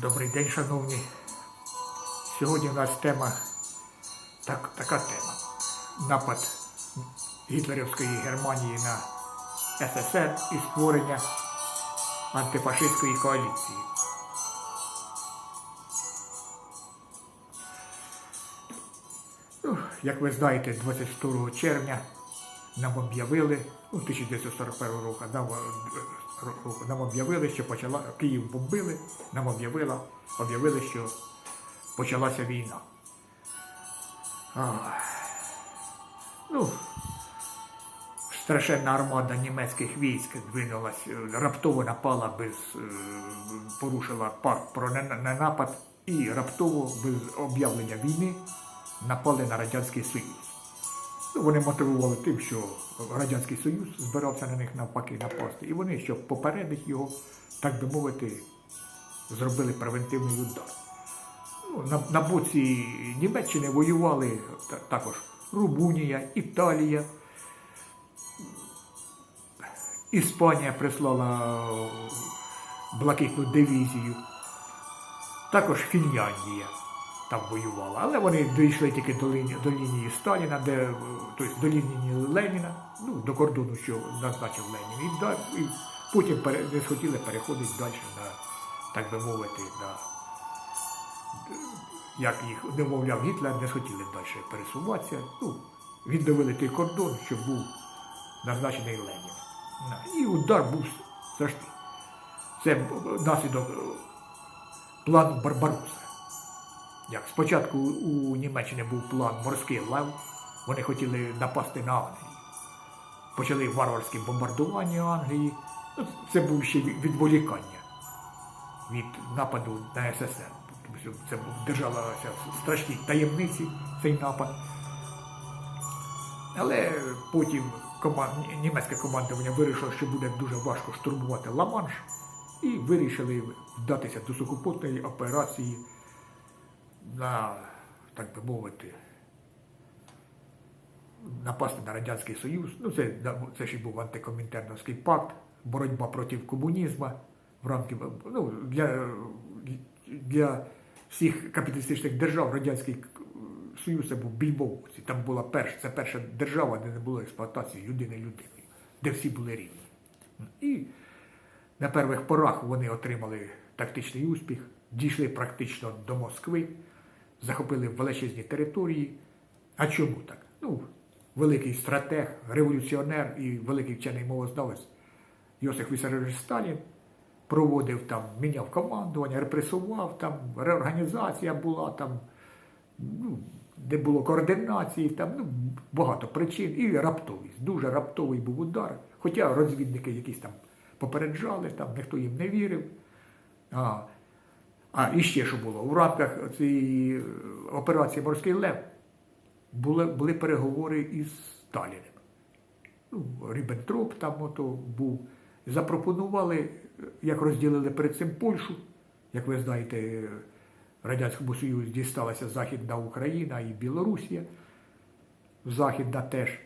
Добрий день, шановні. Сьогодні у нас тема так, така тема. Напад гітлерівської Германії на СССР і створення антифашистської коаліції. Ну, як ви знаєте, 22 червня нам об'явили, ну, 1941 року, нам, е, нам об'явили, що почала, Київ бомбили, нам об'явила, об'явили, що почалася війна. Ах. Ну, страшенна армада німецьких військ двинулась, е, раптово напала без, е, порушила пакт про не- ненапад і раптово без об'явлення війни напали на Радянський Союз. Ну, вони мотивували тим, що Радянський Союз збирався на них навпаки напасти. І вони, щоб попередити його, так би мовити, зробили превентивний удар. Ну, на, на боці Німеччини воювали та- також Румунія, Італія. Іспанія прислала блакитну дивізію. Також Фінляндія там воювала. Але вони дійшли тільки до лінії, до лінії Сталіна, де, тобто до лінії Леніна, ну, до кордону, що назначив Ленін. І, да- і потім пере, не схотіли переходити далі на, так би мовити, на як їх домовляв Гітлер, не схотіли далі пересуватися. Ну, відновили той кордон, що був назначений Ленін. І удар був завжди. Це наслідок е, плану Барбароса. Як спочатку у Німеччині був план морський лев, вони хотіли напасти на Англію. Почали варварські бомбардування Англії. Ну, Це був ще відволікання від нападу на СССР. Це держалася в страшній таємниці цей напад. Але потім коман- німецьке командування вирішило, що буде дуже важко штурмувати Ла-Манш, і вирішили вдатися до сухопутної операції на, так би мовити, напасти на Радянський Союз. Ну, це, це ще був антикомінтерновський пакт, боротьба проти комунізму в рамках ну, для, для всіх капіталістичних держав Радянський Союз це був більбовці. Там була перша, це перша держава, де не було експлуатації людини людиною, де всі були рівні. І на перших порах вони отримали тактичний успіх, дійшли практично до Москви, захопили величезні території. А чому так? Ну, великий стратег, революціонер і великий вчений мовознавець Йосиф Вісарович Сталін проводив там, міняв командування, репресував, там реорганізація була там, ну, де було координації, там ну, багато причин і раптовість. Дуже раптовий був удар. Хоча розвідники якісь там попереджали, там ніхто їм не вірив. А, а і ще що було? У рамках цієї е, операції Морський Лев були, були переговори із Сталіним. Ну, Ріббентроп там ото був. Запропонували, е, як розділили перед цим Польщу. Як ви знаєте, е, Радянському Союзі дісталася Західна Україна і Білорусія, Західна теж.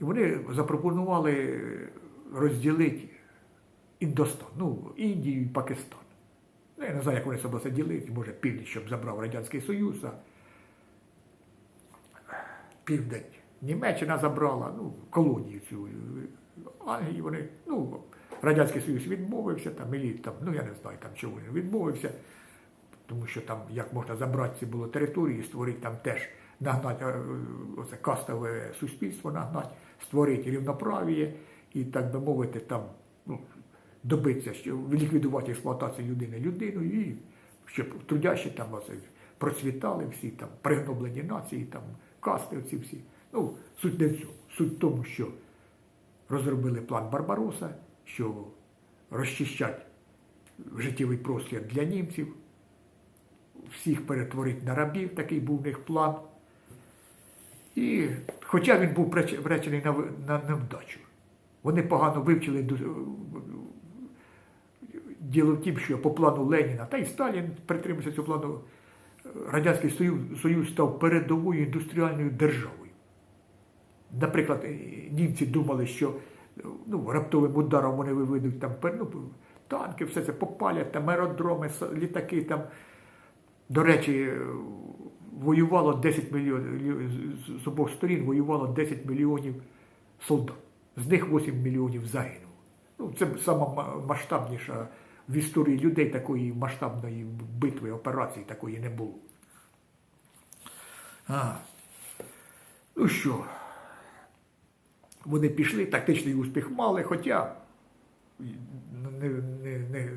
І вони запропонували розділити Індостан, ну, Індію і Пакистан. Ну, я не знаю, як вони себе це ділити, може північ, щоб забрав Радянський Союз, а південь. Німеччина забрала, ну, колонію цю. Англії вони, ну, Радянський Союз відмовився, там, і там, ну я не знаю, там чого він відмовився, тому що там як можна забрати ці було території, створити там теж нагнати е, оце кастове суспільство, нагнати, створити рівноправ'я і, так би мовити, там ну, добитися, що ліквідувати експлуатацію людини людиною, і щоб трудящі там процвітали всі, там, пригноблені нації, там, касти оці всі. Ну, суть не в цьому. Суть в тому, що розробили план Барбароса, що розчищать життєвий простір для німців, всіх перетворити на рабів, такий був у них план. І, хоча він був вречений на, на невдачу, вони погано вивчили діло в тім, що по плану Леніна, та й Сталін притримався цього плану, Радянський Союз, Союз став передовою індустріальною державою. Наприклад, е, німці думали, що ну, раптовим ударом вони виведуть там ну, танки, все це попалять, там аеродроми, літаки там. До речі, е, воювало 10 мільйонів з обох сторін воювало 10 мільйонів солдат. З них 8 мільйонів загинуло. Ну, це сама масштабніша в історії людей такої масштабної битви, операції такої не було. А. Ну що, вони пішли, тактичний успіх мали, хоча, не, не, не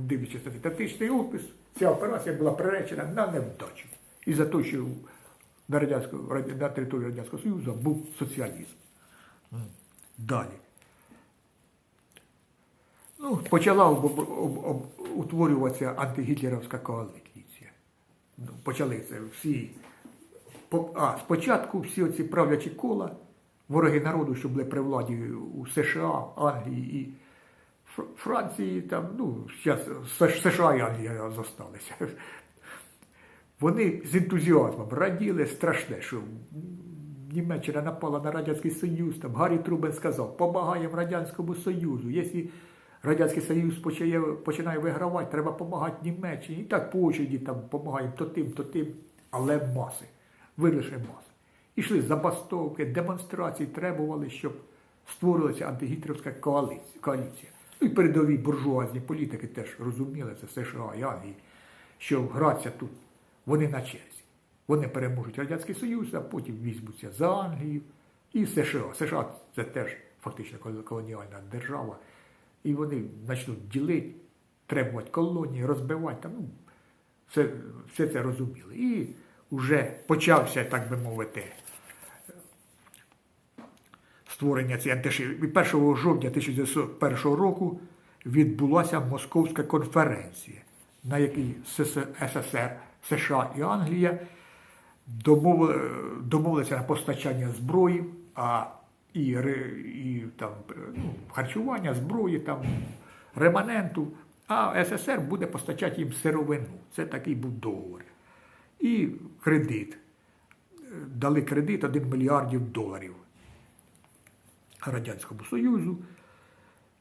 дивлячись на тактичний успіх, ця операція була приречена на невдачу. І за те, що на, на території Радянського Союзу був соціалізм. Далі. Ну, почала об, об, об, утворюватися антигітлерівська коаліція. Ну, почали це всі. А, спочатку всі оці правлячі кола, вороги народу, що були при владі у США, Англії і Фр- Франції, там, ну, зараз США і Англія зосталися. Вони з ентузіазмом раділи страшне, що Німеччина напала на Радянський Союз, там Гаррі Трубен сказав, помагаємо Радянському Союзу. Якщо Радянський Союз почає, починає вигравати, треба допомагати Німеччині. І так по очереді там допомагаємо то тим, то тим, але маси, вирішили маси. Ішли забастовки, демонстрації, требували, щоб створилася антигітлерівська коаліція. Ну і передові буржуазні політики теж розуміли, це США і Англії, що гратися тут вони на черзі. Вони переможуть Радянський Союз, а потім візьмуться за Англію і США. США це теж фактично колоніальна держава. І вони почнуть ділити, требувати колонії, розбивати. Там, ну, все, все це розуміли. І вже почався, так би мовити, створення цієї антиши. 1 жовтня 1901 року відбулася Московська конференція, на якій СССР, США і Англія домовилися на постачання зброї, а і, і там, ну, харчування, зброї, там, реманенту, а СССР буде постачати їм сировину. Це такий був договір. І кредит. Дали кредит 1 мільярдів доларів Радянському Союзу.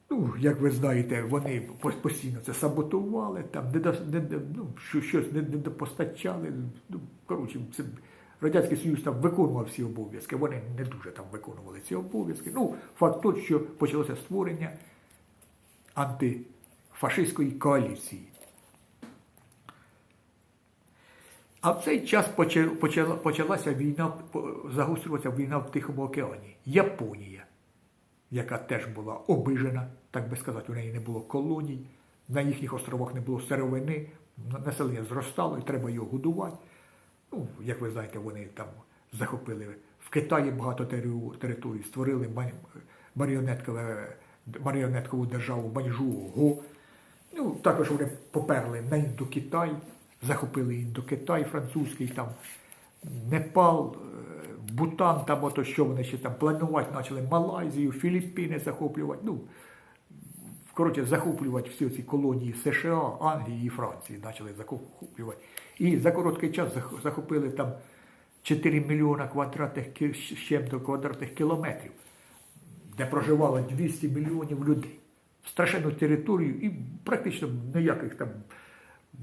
Ну, як ви знаєте, вони постійно це саботували, там не, не, ну, щось не, не допостачали. Ну, коротше, це, Радянський Союз там виконував всі обов'язки, вони не дуже там виконували ці обов'язки. Ну, факт той, що почалося створення антифашистської коаліції. А в цей час почала, почалася війна, загострювалася війна в Тихому океані. Японія, яка теж була обижена, так би сказати, у неї не було колоній, на їхніх островах не було сировини, населення зростало і треба його годувати. Ну, як ви знаєте, вони там захопили в Китаї багато тери- територій, створили маріонеткову державу Маньчжугу. Ну, також вони поперли на Індокитай, захопили Індокитай французький, там Непал, е, Бутан, там ото що вони ще там планувати почали Малайзію, Філіппіни захоплювати. Ну, коротше, захоплювати всі ці колонії США, Англії і Франції почали захоплювати. І за короткий час захопили там 4 мільйона квадратних з квадратних кілометрів, де проживало 200 мільйонів людей. Страшенну територію і практично ніяких там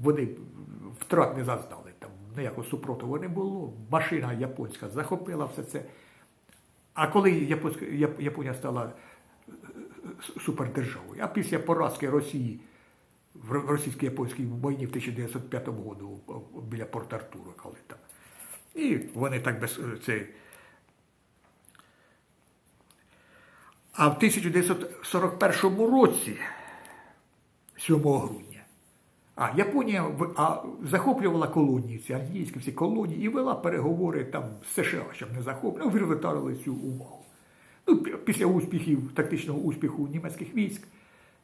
вони втрат не зазнали. Там ніякого супротиву не було. Машина японська захопила все це. А коли Японія стала супердержавою, а після поразки Росії в російсько-японській війні в 1905 году о- о- біля Порт Артура, коли там. І вони так без це. А в 1941 році, 7 грудня, а Японія а, захоплювала колонії, ці англійські всі колонії, і вела переговори там з США, щоб не захоплювали, ну, відвертали цю увагу. Ну, після успіхів, тактичного успіху німецьких військ,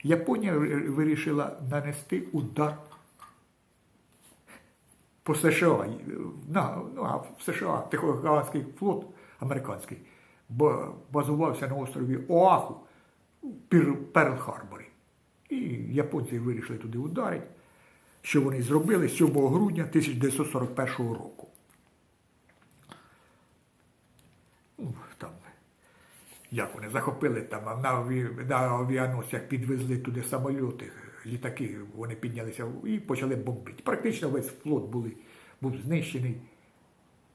Японія вирішила нанести удар по США. Ну, а в США Тихоокеанський флот американський базувався на острові Оаху, Пір- Перл-Харборі. І японці вирішили туди ударити, що вони зробили 7 грудня 1941 року. Ну, там, як вони захопили там, на, на авіаносцях підвезли туди самольоти літаки вони піднялися і почали бомбити. Практично весь флот були, був знищений.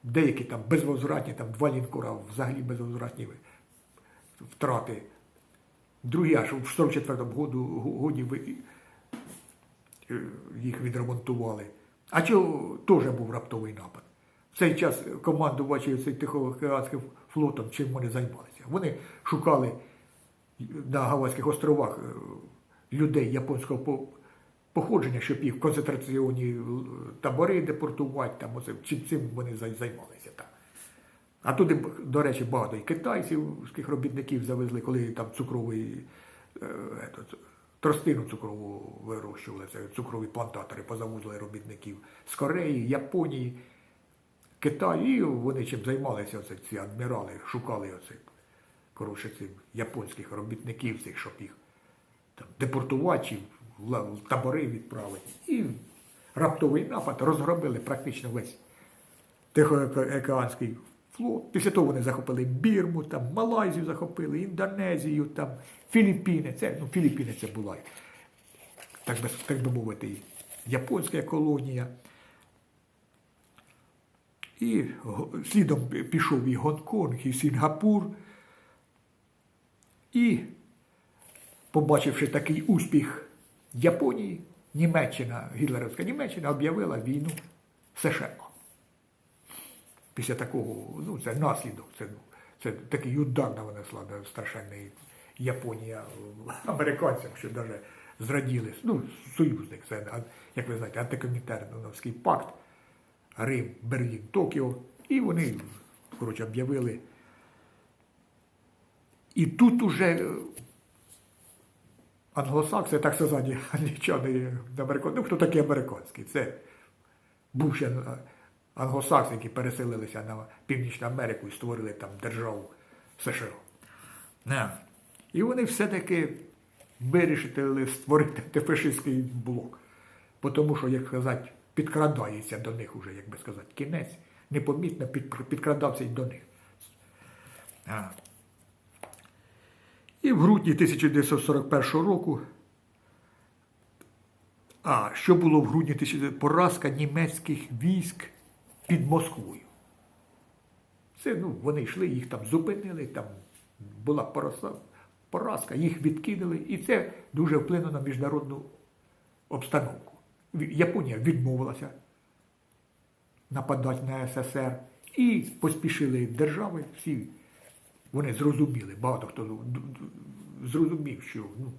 Деякі там безвозвратні, там два лінкора взагалі безвозвратні втрати. Другі аж в 44-му годі е, їх відремонтували. А чого теж був раптовий напад? Цей час командувачі цей Тихоокеанським флотом чим вони займалися? Вони шукали на Гавайських островах е, людей японського походження, щоб їх в концентраційні е, табори депортувати, там оце, чим цим вони займалися там. А туди, до речі, багато і китайських робітників завезли, коли там цукровий е, тростину цукрову вирощували, це цукрові плантатори позавозили робітників з Кореї, Японії, Китаю, і вони чим займалися оце, ці адмірали, шукали оце, коротше, цих японських робітників, цих, щоб їх там, депортувати, в табори відправити. І раптовий напад розгромили практично весь Тихоокеанський флот. Після того вони захопили Бірму, там, Малайзію захопили, Індонезію, там, Філіппіни. Це, ну, Філіппіни це була, так би, так би мовити, японська колонія. І слідом пішов і Гонконг, і Сінгапур. І, побачивши такий успіх Японії, Німеччина, гітлерівська Німеччина об'явила війну США. Після такого, ну, це наслідок, це, це такий удар нанесла страшенний Японія американцям, що навіть зраділи. Ну, союзник, це, як ви знаєте, антикомінтерновський пакт, Рим, Берлін, Токіо. І вони, коротше, об'явили. І тут уже е, англосакси, так сказати, англічани, американці, ну хто такі американські? Це був ще е, англосакси, які переселилися на Північну Америку і створили там державу США. Не. І вони все-таки вирішили створити фашистський блок. Тому що, як сказати, підкрадається до них уже, як би сказати, кінець, непомітно під- підкрадався й до них. І в грудні 1941 року, а що було в грудні 1940 поразка німецьких військ під Москвою. Це, ну, вони йшли, їх там зупинили, там була поразка, поразка, їх відкинули, і це дуже вплинуло на міжнародну обстановку. Японія відмовилася нападати на СССР і поспішили держави всі. Вони зрозуміли, багато хто зрозумів, що ну,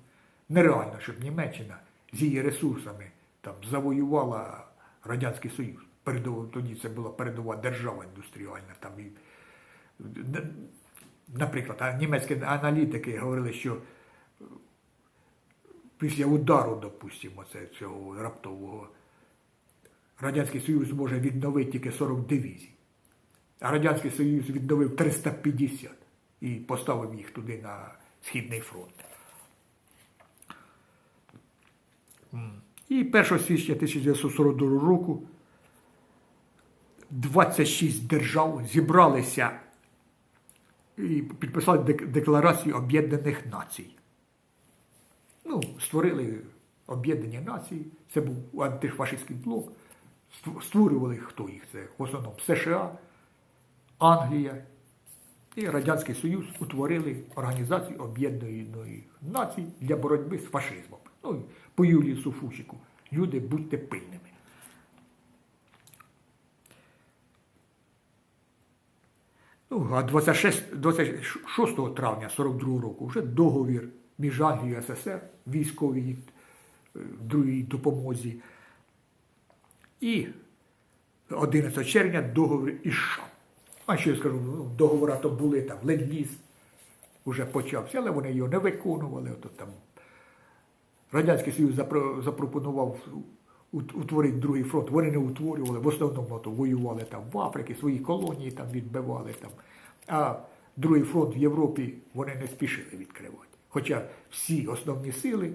нереально, щоб Німеччина з її ресурсами там, завоювала Радянський Союз. Передова, тоді це була передова держава індустріальна. Там, і, наприклад, німецькі аналітики говорили, що після удару, допустимо, цього раптового, Радянський Союз може відновити тільки 40 дивізій. А Радянський Союз відновив 350 і поставив їх туди на Східний фронт. І 1 січня 1942 року 26 держав зібралися і підписали Декларацію Об'єднаних Націй. Ну, створили Об'єднані Нації, це був антифашистський блок. Створювали хто їх? Це в основному США, Англія і Радянський Союз утворили Організацію Об'єднаної Націй для боротьби з фашизмом. Ну, по Юлію Суфусіку. Люди, будьте пильними. Ну, а 26, 26 травня 42 року вже договір між Англією і СССР, військовій е, другій допомозі. І 11 червня договір із США. А що я скажу, договора то були там, ленд-ліз вже почався, але вони його не виконували. Ото там Радянський Союз запропонував утворити другий фронт. Вони не утворювали, в основному то воювали там в Африці, свої колонії там відбивали. Там. А другий фронт в Європі вони не спішили відкривати. Хоча всі основні сили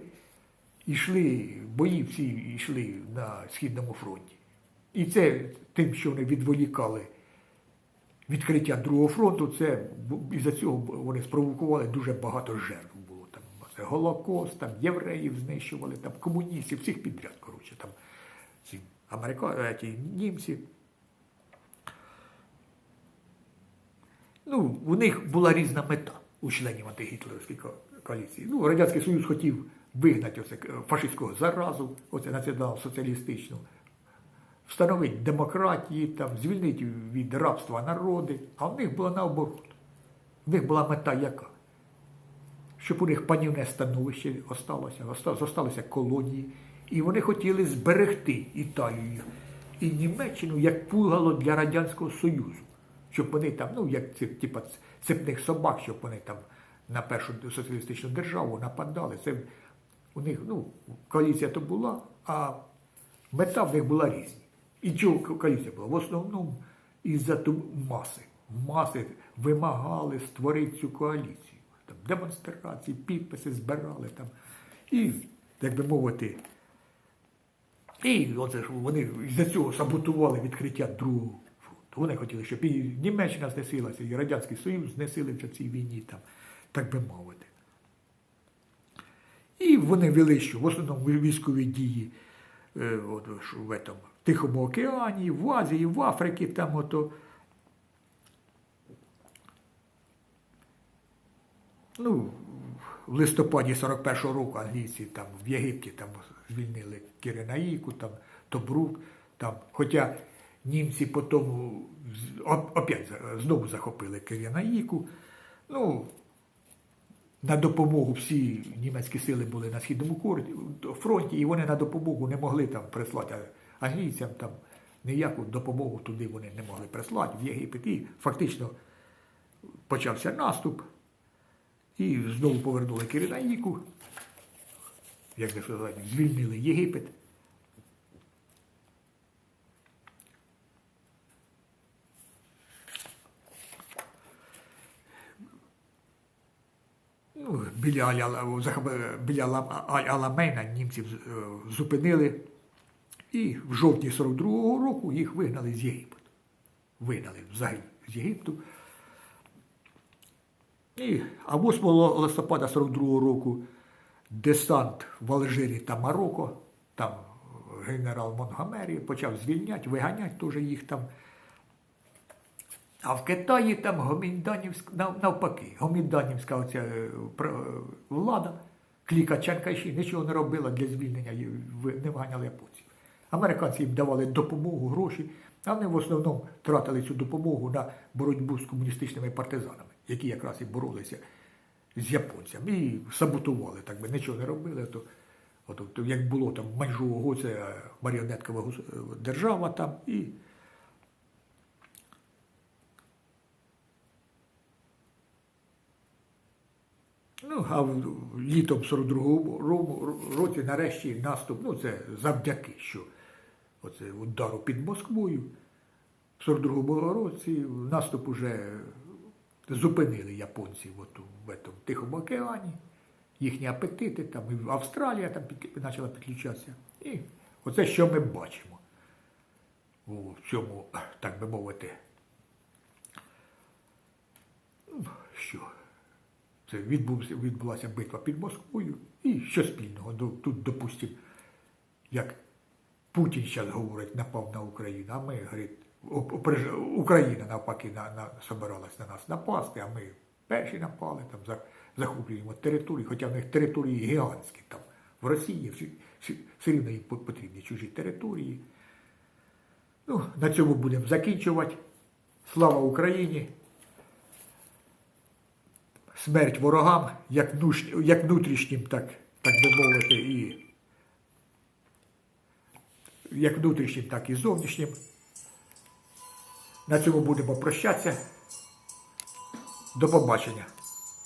йшли, бої всі йшли на Східному фронті. І це тим, що вони відволікали відкриття другого фронту, це із-за цього вони спровокували дуже багато жертв було там. Голокост, там євреїв знищували, там комуністів, всіх підряд, коротше, там ці америка... ті, німці. Ну, у них була різна мета у членів антигітлерівської ко- коаліції. Ну, Радянський Союз хотів вигнати оце е, фашистського заразу, оце націонал-соціалістичну, встановити демократії, там, звільнити від рабства народи, а в них було наоборот. В них була мета яка? Щоб у них панівне становище осталося, оста- зосталися колонії, і вони хотіли зберегти Італію і Німеччину як пугало для Радянського Союзу, щоб вони там, ну, як ці, типа, цепних собак, щоб вони там на першу соціалістичну державу нападали. Це у них, ну, коаліція то була, а мета в них була різні. І чого коаліція була? В основному із-за маси. Маси вимагали створити цю коаліцію. Там демонстрації, підписи збирали там. І, як би мовити, і оце ж вони за цього саботували відкриття другого фронту. Вони хотіли, щоб і Німеччина знесилася, і Радянський Союз знесилився в цій війні, там, так би мовити. І вони вели, що в основному військові дії е, от, в этом, Тихому океані, в Азії, в Африці, там ото. Ну, в листопаді 41-го року англійці там в Єгипті там звільнили Киренаїку, там Тобрук, там, хоча німці потім опять знову захопили Киренаїку. Ну, на допомогу всі німецькі сили були на східному фронті, і вони на допомогу не могли там прислати англійцям там ніяку допомогу туди вони не могли прислати в Єгипет. І фактично почався наступ, і знову повернули Киренаїку, як би сказати, звільнили Єгипет. Ну, біля, Аля- захоп- біля Ала- А- Аламейна німців е, зупинили, і в жовтні 42-го року їх вигнали з Єгипту. Вигнали взагалі з Єгипту. І, а 8 листопада 42-го року десант в Алжирі та Марокко, там генерал Монгомері почав звільняти, виганяти теж їх там. А в Китаї там гомінданівська, навпаки, гомінданівська оця е, е, влада, кліка Чанкайші, нічого не робила для звільнення, не вганяли японців. Американці їм давали допомогу, гроші, а вони в основному тратили цю допомогу на боротьбу з комуністичними партизанами, які якраз і боролися з японцями і саботували, так би нічого не робили. То, от, то, як було там Маньчжоу, це маріонеткова держава там, і Ну, а літом 42-го році нарешті наступ, ну це завдяки, що оце удару під Москвою. В 42-му році наступ уже зупинили японців от в этом Тихому океані, їхні апетити, там і Австралія там під, почала підключатися. І оце що ми бачимо у цьому, так би мовити, ну, що це відбулася битва під Москвою. І що спільного? Тут, допустимо, як Путін зараз говорить, напав на Україну, а ми, говорить, Україна навпаки на, на, собиралась на нас напасти, а ми перші напали, там, захоплюємо території, хоча в них території гігантські там. В Росії все рівно їм потрібні чужі території. Ну, на цьому будемо закінчувати. Слава Україні! Смерть ворогам, як, як внутрішнім, так, так би мовити, і як внутрішнім, так і зовнішнім. На цьому будемо прощатися. До побачення.